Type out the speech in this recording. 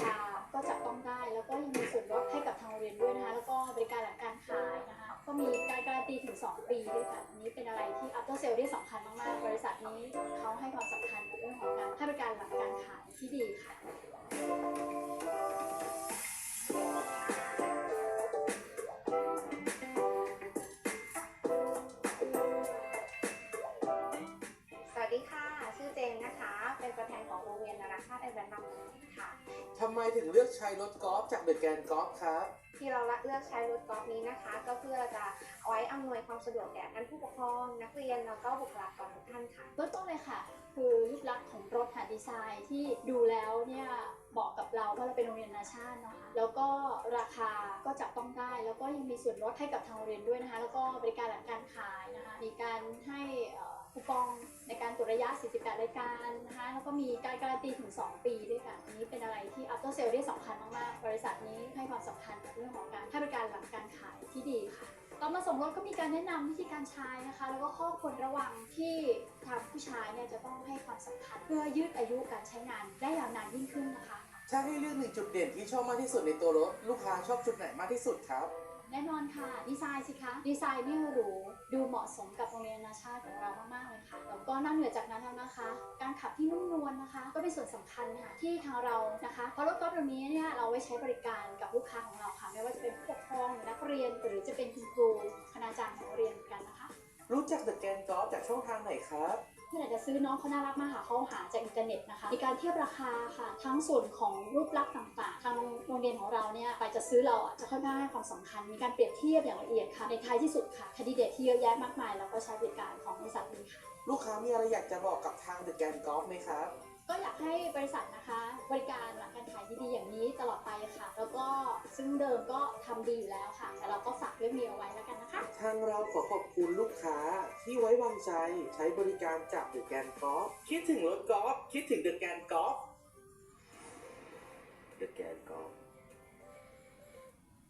คาก็จับต้องได้ แล้วก็ยังมีส่วนลดให้กับทางโรงเรียนด้วยนะคะ แล้วก็บริการหลังการขายนะคะ ก็มีการการันตีถึง 2 ปีด้วยค่ะอันนี้เป็นอะไรที่ after sale ที่สำคัญมากๆ บริษัทนี้เขาให้ความสำคัญกับเรื่องของการให้บริการหลังการขายที่ดีค่ะสวัสดีค่ะ ชื่อเจนนะคะ เป็นประธานของโรงเรียนนานาชาติไอแวนบางค่ะ ไมถึงเลือกใช้รถกอล์ฟจากเดอะแกนกอล์ฟครับ ที่เราเลือกใช้รถกอล์ฟนี้นะคะ ก็เพื่อจะเอาไว้อำนวยความสะดวกแก่ท่านผู้ปกครอง นักเรียนแล้วก็บุคลากรทุกท่านค่ะ เริ่มต้นเลยค่ะ คือรูปลักษณ์ของรถค่ะดีไซน์ที่ดูแล้วเนี่ยเหมาะกับเราเพราะเราเป็นโรงเรียนนานาชาติเนาะคะแล้วก็ราคาก็จับต้องได้ แล้วก็ยังมีส่วนลดให้กับทางโรงเรียนด้วยนะคะ แล้วก็บริการหลังการขายนะคะมีการให้เอ่อคูปองในการตรวจระยะ แล้วก็มีการการันตีถึง 2 ปีด้วยกันอันนี้เป็นอะไรที่ after sale ที่สำคัญมากๆ บริษัทนี้ให้ความสำคัญกับเรื่องของการให้บริการหลังการขายที่ดีค่ะ ตอนมาส่งรถก็มีการแนะนำวิธีการใช้นะคะ แล้วก็ข้อควรระวังที่ทางผู้ใช้เนี่ยจะต้องให้ความสำคัญ เพื่อยืดอายุการใช้งานได้ยาวนานยิ่งขึ้นนะคะถ้าให้เลือกหนึ่งจุดเด่นที่ชอบมากที่สุดในตัวรถ ลูกค้าชอบจุดไหนมากที่สุดครับ แน่นอนค่ะ ดีไซน์สิคะ ดีไซน์นี่หรูดูเหมาะสมกับโรงเรียนนานาชาติของเรามาก ๆ เลยค่ะ แล้วก็นอกเหนือจากนั้นแล้วนะคะ การขับ ที่นุ่มนวลนะคะ ก็เป็นส่วนสำคัญค่ะที่ทางเรานะคะเพราะรถกอล์ฟตัวนี้เนี่ยเราไว้ใช้บริการกับลูกค้าของเราค่ะ ไม่ว่าจะเป็นผู้ปกครองหรือนักเรียนหรือจะเป็นคุณครูคณาจารย์ของโรงเรียนเหมือนกันนะคะ รู้จักเดอะแกนกอล์ฟจากช่องทางไหนครับเมื่อไหร่จะซื้อน้องเขาน่ารักมากค่ะเขาหาจากอินเทอร์เน็ตนะคะ มีการเทียบราคาค่ะ ทั้งส่วนของรูปลักษณ์ต่างๆ ทางโรงเรียนของเราเนี่ยไปจะซื้อเราอะจะค่อนข้างให้ความสำคัญ มีการเปรียบเทียบอย่างละเอียดค่ะ ในท้ายที่สุดค่ะคดีเดตที่เยอะแยะมากมายเราก็ใช้บริการของบริษัทนี้ค่ะ ลูกค้ามีอะไรอยากจะบอกกับทางเดอะแกนกอล์ฟไหมครับก็อยากให้บริษัทนะคะ บริการหลังการขายดีๆอย่างนี้ตลอดไปค่ะ แล้วก็ซึ่งเดิมก็ทำดีอยู่แล้วค่ะ แต่เราก็ฝากเรื่องนี้เอาไว้แล้วกันนะคะทาง เราขอขอบคุณลูกค้าที่ไว้วางใจใช้บริการจากเดอะแกนกอล์ฟคิดถึงรถกอล์ฟคิดถึงเดอะแกนกอล์ฟเดอะแกนกอล์ฟ